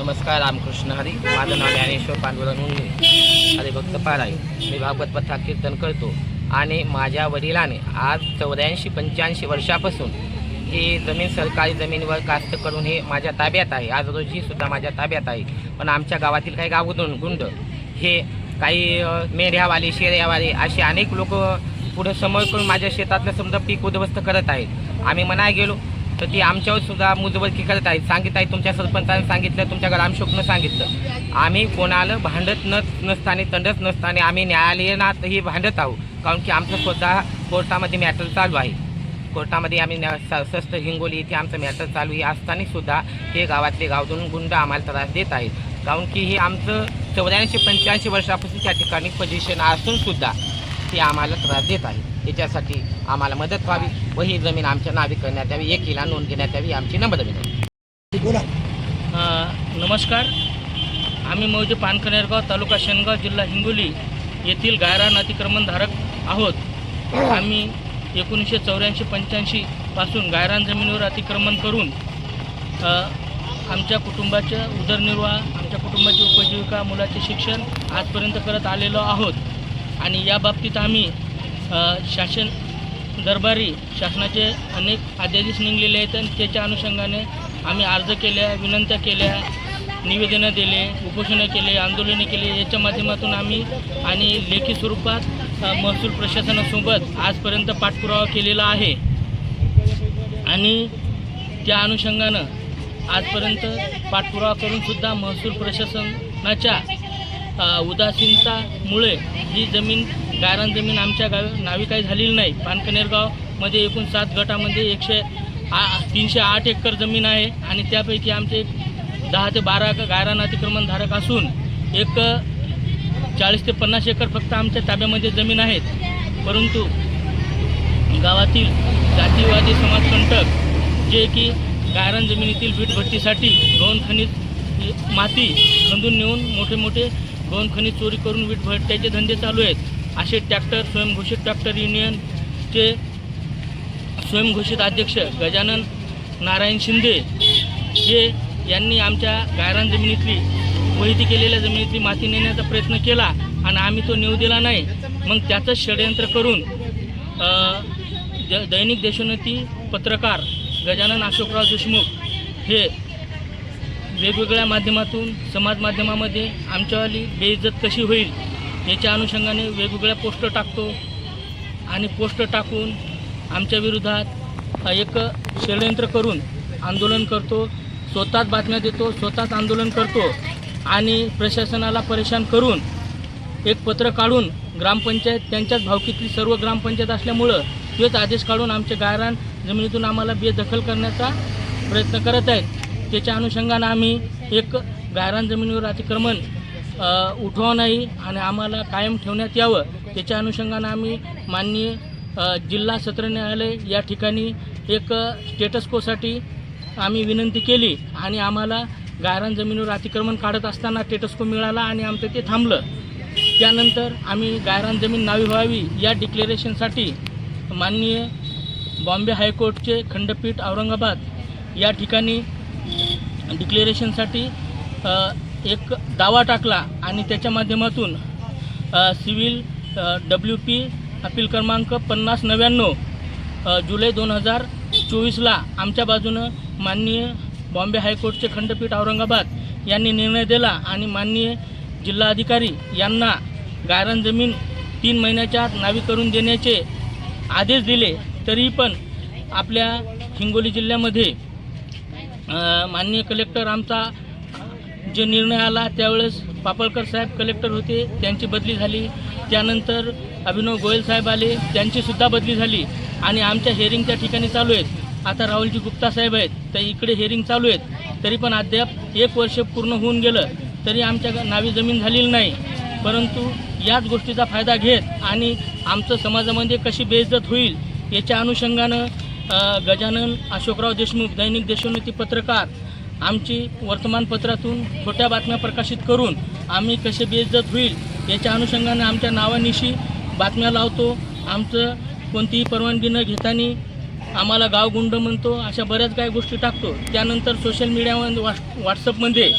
नमस्कार रामकृष्ण हरी. माझं नाव ज्ञानेश्वर पांडुरंग मुंगे हरिभक्त पाराय मी भागवत कथा कीर्तन करतो. आणि माझ्या वडिलाने आज चौऱ्याऐंशी पंच्याऐंशी वर्षापासून ही जमीन सरकारी जमिनीवर कास्त करून हे माझ्या ताब्यात आहे. आज रोजी सुद्धा माझ्या ताब्यात आहे. पण आमच्या गावातील काही गावगुन गुंड हे काही मेढ्यावाले शेऱ्यावाले असे अनेक लोक पुढं समोर करून माझ्या शेतातलं समजा पीक उद्ध्वस्त करत आहेत. आम्ही म्हणाय गेलो तर ती आमच्यावर सुद्धा मुजबदकी करत आहेत. सांगित आहे तुमच्या सरपंचाने सांगितलं तुमच्या ग्रामशोकनं सांगितलं. आम्ही कोणाला भांडत न नसताना तंडत नसताना आम्ही न्यायालयातही भांडत आहोत. कारण की आमचं स्वतः कोर्टामध्ये मॅटर चालू आहे. कोर्टामध्ये आम्ही न्या- सस्त हिंगोली इथे आमचं मॅटर चालू आहे. असताना सुद्धा हे गावातले गावधून गुंड आम्हाला त्रास देत आहेत. कारण की हे आमचं चौऱ्याऐंशी पंच्याऐंशी वर्षापासून त्या ठिकाणी पोझिशन असून सुद्धा ते आम्हाला त्रास देत आहे त्याच्यासाठी आम्हाला मदत व्हावी व ही जमीन आमच्या नावे करण्यात यावी एकीला नोंद घेण्यात यावी आमची नम्र विनंती बोला. अ, नमस्कार. आम्ही मौजे पानखनेरगाव तालुका शेनगाव जिल्हा हिंगोली येथील गायरान अतिक्रमणधारक आहोत. आम्ही एकोणीसशे चौऱ्याऐंशी पंच्याऐंशी पासून गायरान जमिनीवर अतिक्रमण करून अ, आमच्या कुटुंबाच्या उदरनिर्वाह आमच्या कुटुंबाची उपजीविका मुलाचे शिक्षण आजपर्यंत करत आलेलो आहोत. आणि या बाबतीत आम्ही शासन दरबारी शासनाचे अनेक आदेश निघलेले आहेत आणि त्याच्या अनुषंगाने आम्ही अर्ज केल्या विनंत्या केल्या निवेदनं दिले उपोषणं केले आंदोलने केले. याच्या माध्यमातून आम्ही आणि लेखी स्वरूपात महसूल प्रशासनासोबत आजपर्यंत पाठपुरावा केलेला आहे. आणि त्या अनुषंगानं आजपर्यंत पाठपुरावा करूनसुद्धा महसूल प्रशासनाच्या उदासीनतामुळे ही जमीन गायरान जमीन आमच्या गावी नावी काही झालेली नाही. पानकनेरगावमध्ये एकूण सात गटामध्ये एकशे आ तीनशे आठ एकर जमीन आहे आणि त्यापैकी आमचे दहा ते बारा गायरान अतिक्रमणधारक असून एक चाळीस ते पन्नास एकर फक्त आमच्या ताब्यामध्ये जमीन आहेत. परंतु गावातील जातीवादी समाजकंटक जे की गायरान जमिनीतील वीट भट्टीसाठी गौण खनिज माती खंदून नेऊन मोठे मोठे गौण खनिज चोरी करून वीट भट्ट्याचे धंदे चालू आहेत. असे ट्रॅक्टर स्वयंघोषित ट्रॅक्टर युनियनचे स्वयंघोषित अध्यक्ष गजानन नारायण शिंदे हे यांनी आमच्या गायरान जमिनीतली वहिती केलेल्या जमिनीतली माती नेण्याचा प्रयत्न केला आणि आम्ही तो नेऊ दिला नाही. मग त्याचंच षडयंत्र करून द दैनिक देशोन्नती पत्रकार गजानन अशोकराव देशमुख हे वेगवेगळ्या माध्यमातून समाज माध्यमामध्ये आमच्यावाली बेइज्जत कशी होईल याच्या अनुषंगाने वेगवेगळ्या पोस्टर टाकतो. आणि पोस्टर टाकून आमच्या विरोधात एक षडयंत्र करून आंदोलन करतो. स्वतःच बातम्या देतो स्वतःच आंदोलन करतो. आणि प्रशासनाला परेशान करून एक पत्र काढून ग्रामपंचायत त्यांच्याच भावकीतली सर्व ग्रामपंचायत असल्यामुळं तेच आदेश काढून आमच्या गायरान जमिनीतून आम्हाला बेदखल करण्याचा प्रयत्न करत आहेत. त्याच्या अनुषंगानं आम्ही एक गायरान जमिनीवर अतिक्रमण उठवा नाही आणि आम्हाला कायम ठेवण्यात यावं. त्याच्या अनुषंगानं आम्ही माननीय जिल्हा सत्र न्यायालय या ठिकाणी एक स्टेटस्कोसाठी आम्ही विनंती केली आणि आम्हाला गायरान जमिनीवर अतिक्रमण काढत असताना टेटस्को मिळाला आणि आमचं ते थांबलं. त्यानंतर आम्ही गायरान जमीन नावी व्हावी या डिक्लेरेशनसाठी माननीय बॉम्बे हायकोर्टचे खंडपीठ औरंगाबाद या ठिकाणी डिक्लेरेशनसाठी एक दावा टाकला आणि त्याच्या माध्यमातून सिव्हिल डब्ल्यू पी अपील क्रमांक पन्नास नव्याण्णव जुलै दोन हजार चोवीसला आमच्या बाजूनं माननीय बॉम्बे हायकोर्टचे खंडपीठ औरंगाबाद यांनी निर्णय दिला आणि माननीय जिल्हाधिकारी यांना गायरान जमीन तीन महिन्याच्या आत नावी करून देण्याचे आदेश दिले तरी पण आपल्या हिंगोली जिल्ह्यामध्ये माननीय कलेक्टर आमचा जे निर्णय आला त्यावेळेस पापळकर साहेब कलेक्टर होते त्यांची बदली झाली. त्यानंतर अभिनव गोयल साहेब आले त्यांचीसुद्धा बदली झाली. आणि आमच्या हेअरिंग त्या ठिकाणी चालू आहेत. आता राहुलजी गुप्ता साहेब आहेत तर इकडे हेअरिंग चालू आहेत. तरी पण अद्याप एक वर्ष पूर्ण होऊन गेलं तरी आमच्या नावी जमीन झालेली नाही. परंतु याच गोष्टीचा फायदा घेत आणि आमचं समाजामध्ये कशी बेइज्जत होईल याच्या अनुषंगानं गजानन अशोकराव देशमुख दैनिक देशोन्नती पत्रकार आमची वर्तमानपत्रातून छोट्या बातम्या प्रकाशित करून आम्ही कसे बेइज्जत होईल याच्या अनुषंगाने आमच्या नावानिशी बातम्या लावतो. आमचं कोणतीही परवानगी न घेताना आम्हाला गावगुंड म्हणतो. अशा बऱ्याच काही गोष्टी टाकतो. त्यानंतर सोशल मीडियामध्ये व्हॉट्स व्हॉट्सअपमध्ये